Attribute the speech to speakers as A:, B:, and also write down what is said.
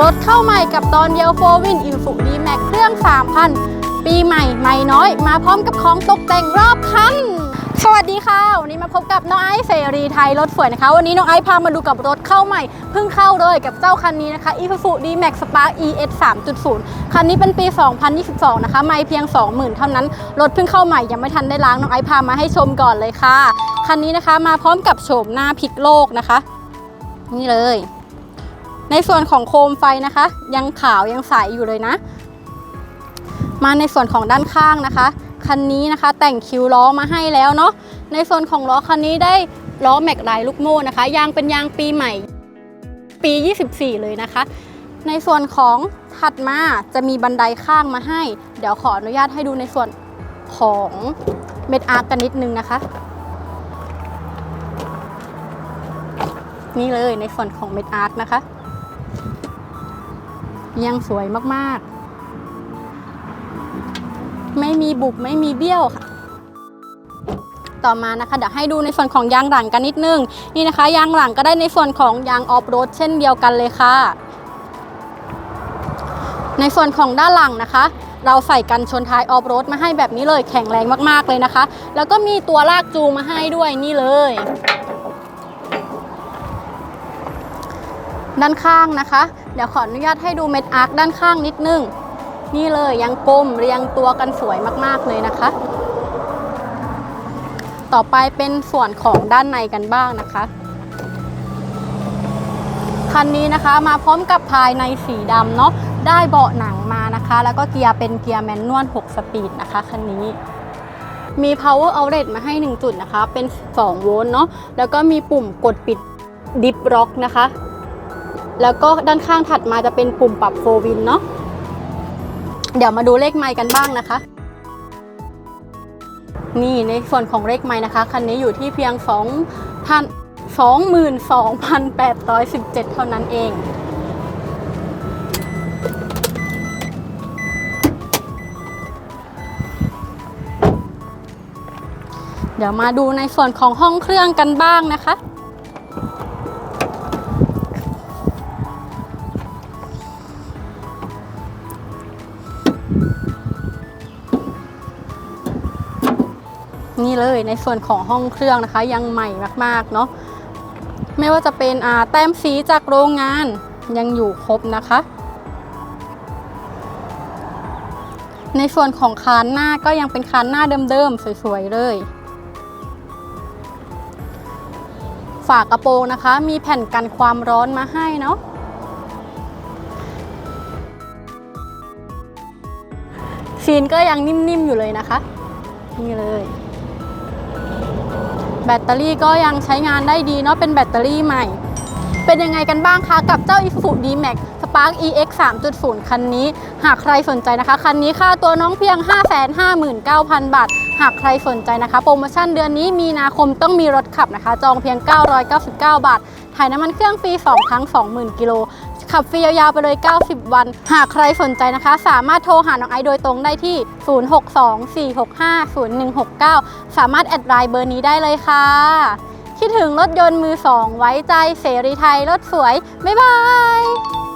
A: รถเข้าใหม่กับตอนเดียวโฟวินอิ s สุดีแม็กเครื่อง 3,000 ปีใหม่ใหม่น้อย มาพร้อมกับของตกแต่งรอบคัน สวัสดีค่ะ วันนี้มาพบกับน้องไอซ์เสรีไทยรถสวยนะคะ วันนี้น้องไอซ์พามาดูกับรถเข้าใหม่ เพิ่งเข้าเลยกับเจ้าคันนี้นะคะ i s u z u D-Max Spark ES 3.0 คันนี้เป็นปี 2022 นะคะ ไม่เพียง 20,000 เท่านั้น รถเพิ่งเข้าใหม่ยังไม่ทันได้ล้างน้องไอซ์พามาให้ชมก่อนเลยค่ะ คันนี้นะคะมาพร้อมกับโฉมหน้าพลิกโลกนะคะ นี่เลย ในส่วนของโคมไฟนะคะ ยังขาวยังใสอยู่เลยนะ มาในส่วนของด้านข้างนะคะ คันนี้นะคะแต่งคิวล้อมาให้แล้วเนาะในส่วนของล้อคันนี้ได้ล้อแม็กไดลูกโม่นะคะยางเป็นยางปีใหม่ ปี 24 เลยนะคะ ในส่วนของถัดมาจะมีบันไดข้างมาให้ เดี๋ยวขออนุญาตให้ดูในส่วนของเม็ดอาร์กันนิดนึงนะคะ นี่เลยในส่วนของเม็ดอาร์นะคะ ยังสวยมากๆ ไม่มีบุบไม่มีเบี้ยวค่ะ ต่อมานะคะเดี๋ยวให้ดูในส่วนของยางหลังกันนิดนึง นี่นะคะ ยางหลังก็ได้ในส่วนของยางออฟโรดเช่นเดียวกันเลยค่ะ ในส่วนของด้านหลังนะคะเราใส่กันชนท้ายออฟโรดมาให้แบบนี้เลยแข็งแรงมากๆเลยนะคะ แล้วก็มีตัวลากจูงมาให้ด้วยนี่เลย ด้านข้างนะคะ เดี๋ยวขออนุญาตให้ดูเม็ดอาร์คด้านข้างนิดนึง นี่เลยยังกลมเรียงตัวกันสวยมากๆเลยนะคะ ต่อไปเป็นส่วนของด้านในกันบ้างนะคะคันนี้นะคะมาพร้อมกับภายในสีดำเนาะได้เบาะหนังมานะคะ แล้วก็เกียร์เป็นเกียร์แมนนวล 6 สปีดนะคะคันนี้มี power outlet มาให้ 1 จุดนะคะ เป็น 2 โวลต์เนาะแล้วก็มีปุ่มกดปิดดิฟล็อกนะคะ แล้วก็ด้านข้างถัดมาจะเป็นปุ่มปรับโฟวินเนาะเดี๋ยวมาดูเลขไมล์กันบ้างนะคะ นี่ในส่วนของเลขไมล์นะคะคันนี้อยู่ที่เพียง2,000 22,817 เท่านั้นเอง เดี๋ยวมาดูในส่วนของห้องเครื่องกันบ้างนะคะ นี่เลยในส่วนของห้องเครื่องนะคะ ยังใหม่มากๆเนาะไม่ว่าจะเป็นอาแต้มสีจากโรงงานยังอยู่ครบนะคะ ในส่วนของคานหน้าก็ยังเป็นคานหน้าเดิมๆสวยๆเลย ฝากระโปรงนะคะ มีแผ่นกันความร้อนมาให้เนาะ ซีนก็ยังนิ่มๆอยู่เลยนะคะ นี่เลย แบตเตอรี่ก็ยังใช้งานได้ดีเนาะเป็นแบตเตอรี่ใหม่ เป็นยังไงกันบ้างคะกับเจ้า Isuzu D-Max Spark EX 3.0 คันนี้ หากใครสนใจนะคะ คันนี้ค่าตัวน้องเพียง 559,000 บาท หากใครสนใจนะคะ โปรโมชั่นเดือนนี้มีนาคมต้องมีรถขับนะคะ จองเพียง 999 บาท ถ่ายน้ำมันเครื่องฟรี 2 ครั้ง 20,000 กิโล ขับฟรียาวๆไปเลย 90 วัน หากใครสนใจนะคะ สามารถโทรหาน้องไอซ์โดยตรงได้ที่ 0624650169 สามารถแอดไลน์เบอร์นี้ได้เลยค่ะ คิดถึงรถยนต์มือสองไว้ใจเสรีไทยรถสวย บ๊ายบาย